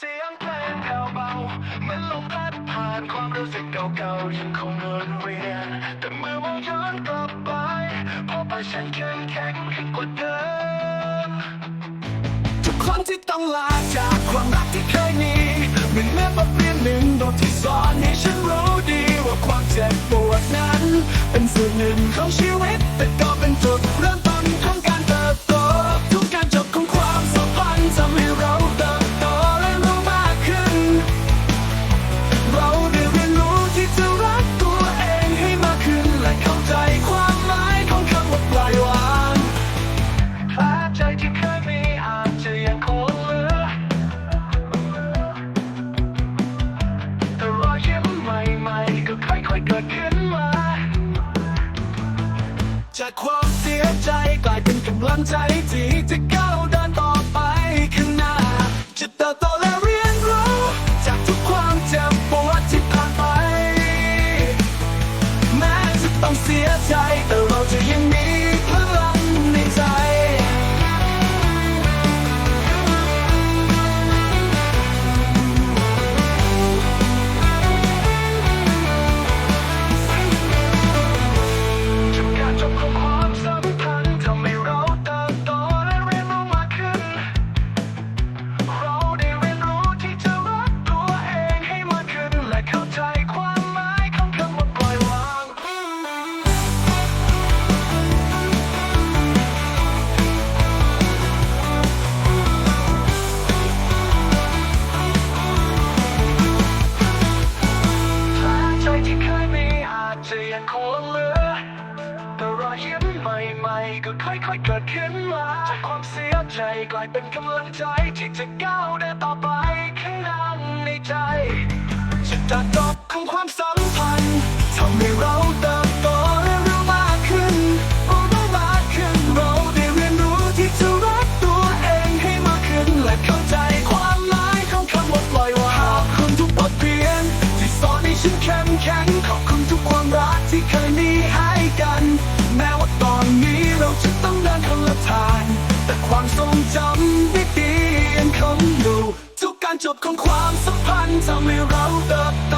เสียงเพลงแผ่วเบาเหมือนลมพัดผ่านความรู้สึกเก่าๆยังคงวนเวียนแต่เมื่อมองย้อนกลับไปพบว่าฉันเข้มแข็งขึ้นกว่าเดิมทุกครั้งที่ต้องลาจากความรักที่เคยมีเหมือนแม่บทเรียนหนึ่งบทที่สอนให้ฉันรู้ดีว่าความเจ็บปวดนั้น เป็นส่วนหนึ่งของชีวิตแต่ก็เป็น จากความเสียใจกลายเป็นกำลังใจที่จะก้าวเดินต่อไปข้างหน้าจะเติบโตและเรียนรู้ จากทุกความเจ็บปวดที่ผ่านไป แม้จะต้องเสียใจแต่ จะยังคงเหลือ แต่รอยยิ้มใหม่ๆ ก็ค่อยๆเกิดขึ้นมาจากความเสียใจกลายเป็นกำลังใจ ที่จะก้าวเดินต่อไปข้างหน้าในใจจะตัดจบของความสัมพันธ์ทำให้เราเติบโตและรู้มากขึ้นรู้มากขึ้นเราได้เรียนรู้ที่จะรักตัวเองให้มากขึ้นและเข้าใจความหมายของคำว่าปล่อยวางขอบคุณทุกบทเรียนที่สอนให้ฉันเข้มแข็งขอบ ที่เคยมีให้กัน แม้ว่าตอนนี้เราจะต้องเดินคนละทาง แต่ความทรงจำดีๆยังคงอยู่ทุกการจบของความสัมพันธ์ทำให้เราเติบโต